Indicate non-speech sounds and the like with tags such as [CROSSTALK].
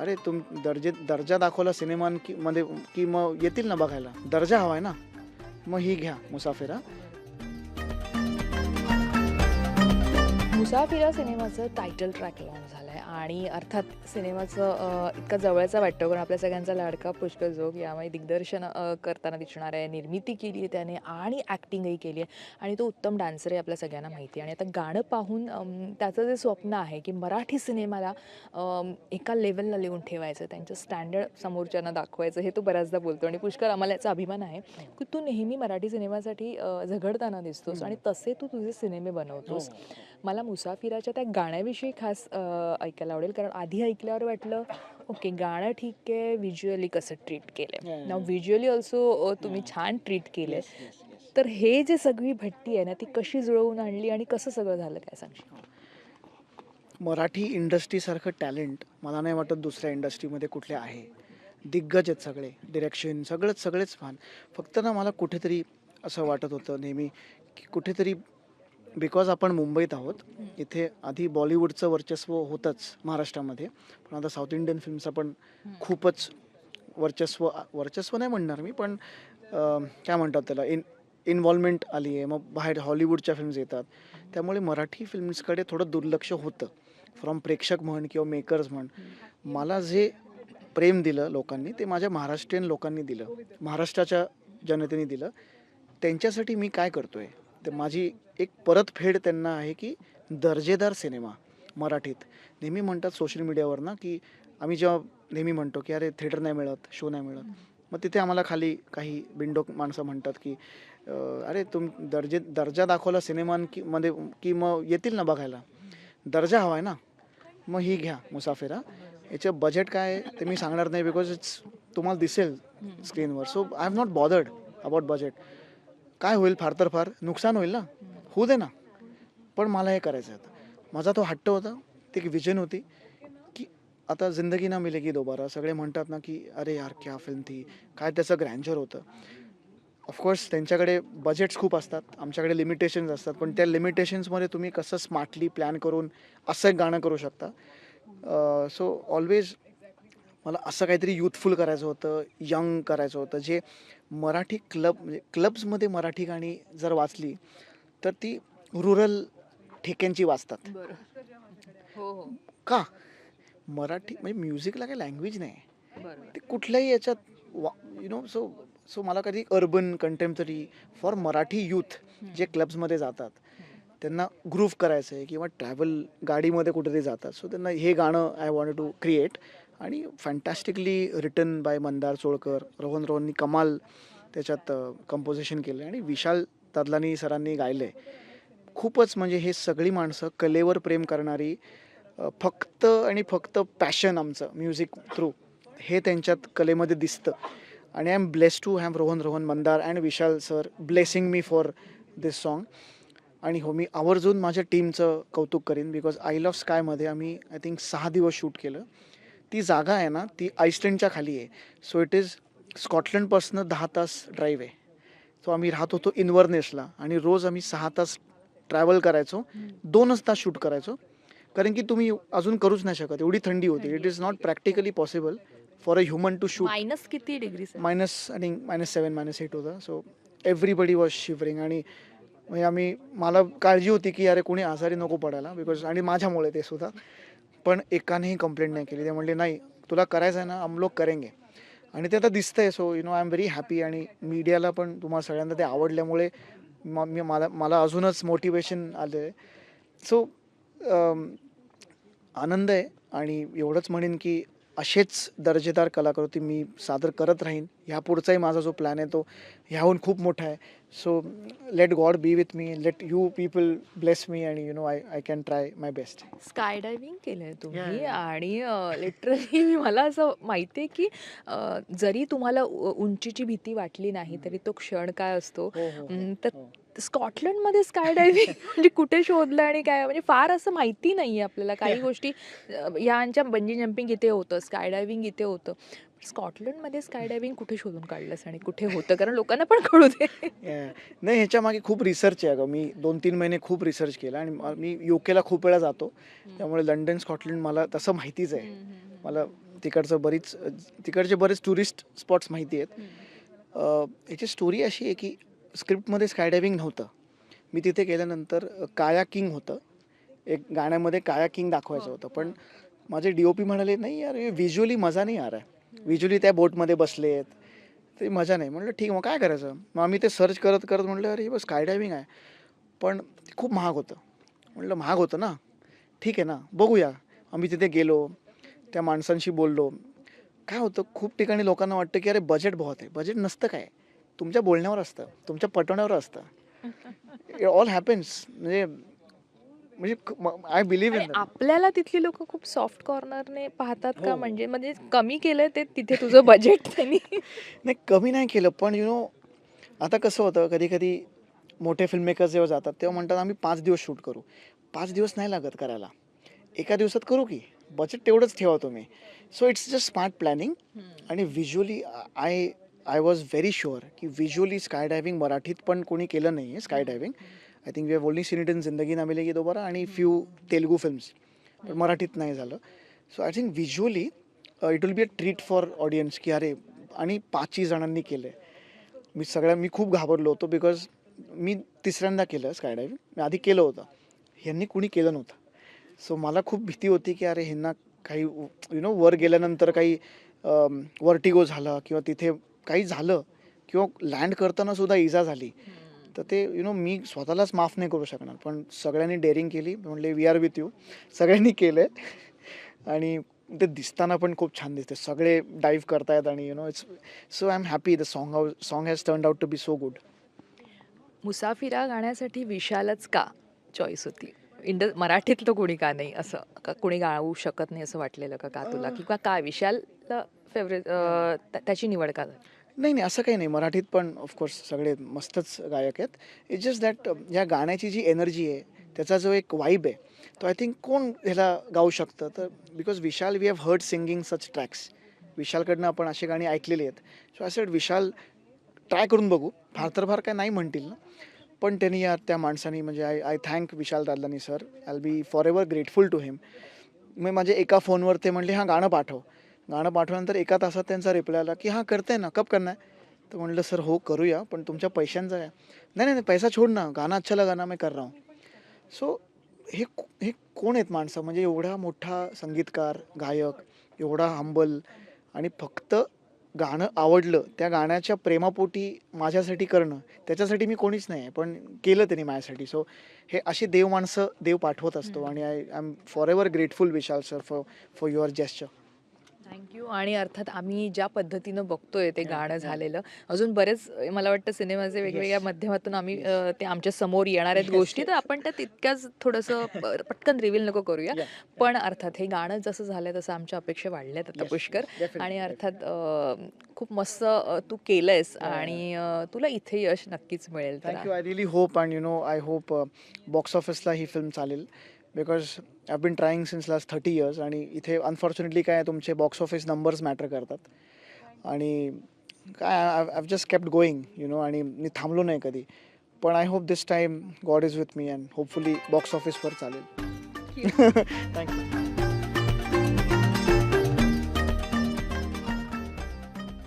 अरे तुम दर्जे दर्जा दाखवला सिनेमान की मध्ये की मग येतील ना बघायला? दर्जा हवा आहे ना? मग ही घ्या मुसाफिरा. मुसाफिरा सिनेमाचं टायटल ट्रॅक लॉन्च झालं आणि अर्थात सिनेमाचं इतका जवळचा वाटतो कारण आपल्या सगळ्यांचा लाडका पुष्कळ जोग यामुळे दिग्दर्शन करताना दिसणार आहे. निर्मिती केली आहे त्याने आणि ॲक्टिंगही केली आहे. आणि तो उत्तम डान्सर आहे आपल्या सगळ्यांना माहिती आहे. आणि आता गाणं पाहून त्याचं जे स्वप्न आहे की मराठी सिनेमाला एका लेवलला लिहून ठेवायचं त्यांचं स्टँडर्ड समोरच्यांना दाखवायचं हे तो बऱ्याचदा बोलतो. आणि पुष्कळ आम्हाला याचा अभिमान आहे की तू नेहमी मराठी सिनेमासाठी झगडताना दिसतोस आणि तसे तू तुझे सिनेमे बनवतोस. मला मुसाफिराच्या त्या गाण्याविषयी खास ऐकायला आवडेल. कारण आधी ऐकल्यावर वाटलं ओके गाणं ठीक आहे व्हिज्युअली कसं ट्रीट केलं ना. व्हिज्युअली ऑल्सो तुम्ही छान ट्रीट केलं तर हे जे सगळी भट्टी आहे ना ती कशी जुळवून आणली आणि कसं सगळं झालं काय सांगशील? मराठी इंडस्ट्रीसारखं टॅलेंट मला नाही वाटत दुसऱ्या इंडस्ट्रीमध्ये कुठले आहे. दिग्गज आहेत सगळे डिरेक्शन सगळंच सगळेच फान फक्त ना मला कुठेतरी असं वाटत होतं नेहमी की कुठेतरी बिकॉज आपण मुंबईत आहोत इथे आधी बॉलिवूडचं वर्चस्व होतंच महाराष्ट्रामध्ये पण आता साऊथ इंडियन फिल्मचं पण खूपच वर्चस्व वर्चस्व नाही म्हणणार मी पण काय म्हणतात त्याला इन इन्व्हॉल्वमेंट आली आहे मग बाहेर हॉलिवूडच्या फिल्म्स येतात. त्यामुळे मराठी फिल्म्सकडे थोडं दुर्लक्ष होतं फ्रॉम प्रेक्षक म्हण किंवा मेकर्स म्हण. मला जे प्रेम दिलं लोकांनी ते माझ्या महाराष्ट्रीयन लोकांनी दिलं महाराष्ट्राच्या जनतेने दिलं त्यांच्यासाठी मी काय करतोय? तर माझी एक परतफेड त्यांना आहे की दर्जेदार सिनेमा मराठीत. नेहमी म्हणतात सोशल मीडियावर ना की आम्ही जेव्हा नेहमी म्हणतो की अरे थिएटर नाही मिळत शो नाही मिळत. मग तिथे आम्हाला खाली काही बिंडोक माणसं म्हणतात की अरे तुम दर्जे दर्जा दाखवला सिनेमा की मध्ये की मग येतील ना बघायला. दर्जा हवा आहे ना? मग ही घ्या मुसाफिरा. याचं बजेट काय आहे ते मी सांगणार नाही बिकॉज इट्स तुम्हाला दिसेल स्क्रीनवर so I am not bothered about budget काय होईल फार तर फार? नुकसान होईल ना? होऊ दे ना. पण मला हे करायचं आहे माझा तो हट्ट होता. ती एक विजन होती. की आता जिंदगी ना मिलेगी दोबारा. सगळे म्हणतात ना की अरे यार क्या फिल्म थी. काय त्याचं ग्रँचर होतं. ऑफकोर्स त्यांच्याकडे बजेट्स खूप असतात. आमच्याकडे लिमिटेशन्स असतात. पण त्या लिमिटेशन्समध्ये तुम्ही कसं स्मार्टली प्लॅन करून असं एक गाणं करू शकता? सो ऑलवेज मला असं काहीतरी युथफुल करायचं होतं यंग करायचं होतं. जे मराठी क्लब म्हणजे क्लब्समध्ये मराठी गाणी जर वाचली तर ती रुरल ठेक्यांची वाचतात. हो हो. का? मराठी म्हणजे म्युझिकला काही लँग्वेज नाही. ते कुठल्याही याच्यात यु नो सो सो मला कधी urban contemporary for Marathi youth जे क्लब्समध्ये जातात त्यांना ग्रूव्ह करायचं आहे किंवा ट्रॅव्हल गाडीमध्ये कुठेतरी जातात. सो त्यांना हे गाणं आय वॉन्ट टू क्रिएट आणि fantastically written by Mandar Cholkar Rohan रोहननी कमाल त्याच्यात कंपोजिशन केलं आणि विशाल तदलानी सरांनी गायलं आहे खूपच म्हणजे हे सगळी माणसं कलेवर प्रेम करणारी फक्त आणि फक्त पॅशन आमचं म्युझिक थ्रू हे त्यांच्यात कलेमध्ये दिसतं. आणि I am bless to have Rohan Rohan Mandar and Vishal sir blessing me for this song आणि हो मी आवर्जून माझ्या टीमचं कौतुक करीन बिकॉज आय लव्ह स्कायमध्ये आम्ही आय थिंक सहा दिवस शूट केलं. ती जागा आहे ना ती आईस्लँडच्या खाली आहे. सो इट इज स्कॉटलंडपासनं दहा तास ड्राईव्ह आहे. सो आम्ही राहत होतो इन्व्हर्नेसला आणि रोज आम्ही सहा तास ट्रॅव्हल करायचो. दोनच तास शूट करायचो. कारण की तुम्ही अजून करूच नाही शकत. एवढी थंडी होती. It is not practically possible for a human to shoot minus किती डिग्री मायनस आणि मायनस सेवन मायनस एट होतं. सो एव्हरीबडी वॉज शिवरिंग आणि म्हणजे आम्ही मला काळजी होती की अरे कोणी आजारी नको पडायला बिकॉज आणि माझ्यामुळे ते सुद्धा. पण एकानेही कंप्लेंट नाही केली. ते म्हणले नाही तुला करायचं आहे ना हम करेंगे. आणि ते आता दिसतंय. So you know I am very happy आणि मीडियाला पण तुम्हाला सगळ्यांना ते आवडल्यामुळे मी मला मला अजूनच मोटिवेशन आलं आहे सो आनंद आहे आणि एवढंच म्हणेन की असेच दर्जेदार कलाकृती मी सादर करत राहीन. ह्या पुढचाही माझा जो प्लॅन आहे तो ह्याहून खूप मोठा आहे. So let God be with me let you people bless me आणि you know I I can try my best sky diving केलंय तुम्ही. आणि लिटरली [LAUGHS] मला असं माहिती आहे की अ, जरी तुम्हाला उ- उंचीची भीती वाटली नाही तरी तो क्षण काय असतो? हो हो हम्म, तर स्कॉटलंडमध्ये स्काय डायव्हिंग [LAUGHS] म्हणजे कुठे शोधलं आणि काय? म्हणजे फार असं माहिती नाही आपल्याला. काही. गोष्टी अ, ह्यांच्या बंजी जम्पिंग इथे होतं स्काय डायव्हिंग इथे होतं. स्कॉटलंडमध्ये स्काय डायव्हिंग कुठे शोधून काढलंस आणि कुठे होतं? कारण लोकांना पण कळू दे. नाही ह्याच्या मागे खूप रिसर्च आहे अगं. मी दोन तीन महिने खूप रिसर्च केला आणि म- युकेला खूप वेळा जातो. त्यामुळे लंडन स्कॉटलंड मला तसं माहितीच आहे. मला तिकडचं बरीच तिकडचे बरेच टुरिस्ट स्पॉट्स माहिती आहेत. याची स्टोरी अशी आहे की स्क्रिप्टमध्ये स्काय डायव्हिंग नव्हतं. मी तिथे गेल्यानंतर काया किंग होतं. एक गाण्यामध्ये काया किंग दाखवायचं होतं. पण माझे डी ओ पी म्हणाले नाही यार व्हिज्युअली मजा नाही आ रहा आहे. व्हिज्युअली त्या बोटमध्ये बसले आहेत ते मजा नाही. म्हटलं ठीक मग काय करायचं? मग आम्ही ते सर्च करत करत म्हटलं अरे बस स्काय डायव्हिंग आहे. पण खूप महाग होतं. म्हटलं महाग होतं ना? ठीक आहे ना बघूया. आम्ही तिथे गेलो त्या माणसांशी बोललो. काय होतं खूप ठिकाणी लोकांना वाटतं की अरे बजेट बहुत आहे. बजेट नसतं काय? तुमच्या बोलण्यावर असतं तुमच्या पटवण्यावर असतं. ऑल हॅपन्स म्हणजे म्हणजे आय बिलीव्ह इन आपल्याला तिथली लोक खूप सॉफ्ट कॉर्नरने पाहतात का? हो. म्हणजे म्हणजे कमी केलंय ते तिथे तुझं बजेट त्यांनी. [LAUGHS] नाही कमी नाही केलं पण यु नो आता कसं होतं कधी कधी मोठे फिल्म मेकर्स जेव्हा जातात तेव्हा म्हणतात आम्ही पाच दिवस शूट करू. पाच दिवस नाही लागत करायला. एका दिवसात करू की? बजेट तेवढंच ठेवा तुम्ही. So it's just smart planning आणि visually I I was very sure की विज्युअली स्काय डायव्हिंग मराठीत पण कोणी केलं नाही आहे sky diving I think we have only seen it in Zindagi Na Milegi दोबारा आणि फ्यू तेलुगू फिल्म्स पण मराठीत नाही झालं. So I think visually it will be a treat for audience की अरे आणि पाचही जणांनी केलं आहे मी सगळ्या मी खूप घाबरलो होतो बिकॉज मी तिसऱ्यांदा केलं स्काय डायव्हिंग मी आधी केलं होतं. ह्यांनी कुणी केलं नव्हतं. सो मला खूप भीती होती की अरे ह्यांना काही यु नो वर गेल्यानंतर काही um, वर्टिगो झालं किंवा तिथे काही झालं किंवा लँड करताना सुद्धा इजा झाली तर ते यु नो मी स्वतःलाच माफ नाही करू शकणार. पण सगळ्यांनी डेअरिंग केली म्हणले वी आर विथ यू सगळ्यांनी केलं आणि ते दिसताना पण खूप छान दिसते सगळे डाईव्ह करतायत आणि you know it's so I am happy the song how song has turn out to be so good Musafira गाण्यासाठी विशालच का चॉईस होती? इंड मराठीतलं कोणी का नाही असं का कोणी गाऊ शकत नाही असं वाटलेलं का का तुला. किंवा काय विशालला फेवरेट त्याची निवड का नाही नाही असं काही नाही. मराठीत पण ऑफकोर्स सगळे मस्तच गायक आहेत. इट्स जस्ट दॅट या गाण्याची जी एनर्जी आहे त्याचा जो एक वाईब आहे तो आय थिंक कोण ह्याला गाऊ शकतं? तर because Vishal we have heard singing such tracks विशालकडनं आपण अशी गाणी ऐकलेली आहेत. सो आय विशाल ट्राय करून बघू. फार तर फार काय नाही म्हणतील ना. पण त्यांनी या त्या माणसाने म्हणजे I I thank Vishal Dadlani sir I be for ever grateful to him मी माझ्या एका फोनवर ते म्हणले हां गाणं पाठव. गाणं पाठवल्यानंतर एका तासात त्यांचा रिप्लाय आला की हां करते ना कब करना है? तर म्हणलं सर हो करूया पण तुमच्या पैशांचा आहे. नाही नाही नाही, पैसा छोड ना गाणं अच्छा लगा ना मैं कर रहा हूँ. सो हे हे कोण आहेत माणसं? म्हणजे एवढा मोठा संगीतकार गायक एवढा हंबल आणि फक्त गाणं आवडलं त्या गाण्याच्या प्रेमापोटी माझ्यासाठी करणं त्याच्यासाठी मी कोणीच नाही आहे पण केलं त्यांनी माझ्यासाठी. सो हे अशी देव माणसं देव पाठवत असतो आणि I I am for ever grateful Vishal sir for for your gesture thank you आणि अर्थात आम्ही ज्या पद्धतीनं बघतोय ते गाणं झालेलं अजून बरेच मला वाटतं सिनेमाचे वेगवेगळ्या. माध्यमातून आम्ही ते आमच्यासमोर येणार आहेत गोष्टी तर. आपण त्या तितक्याच थोडंसं पटकन रिव्हील नको करूया. पण अर्थात हे गाणं जसं झालंय तसं आमच्या अपेक्षा वाढल्यात आता पुष्कर. आणि अर्थात खूप मस्त तू केलंयस आणि तुला इथे यश नक्कीच मिळेल thank you I really hope and you know I hope box ऑफिसला ही फिल्म चालेल. Because I been trying since last thirty years आणि इथे अनफॉर्च्युनेटली काय तुमचे बॉक्स ऑफिस नंबर्स मॅटर करतात. आणि काय I just kept going you know आणि मी थांबलो नाही कधी. पण I hope this time God is with me and hopefully box ऑफिसवर चालेल. Thank you [LAUGHS]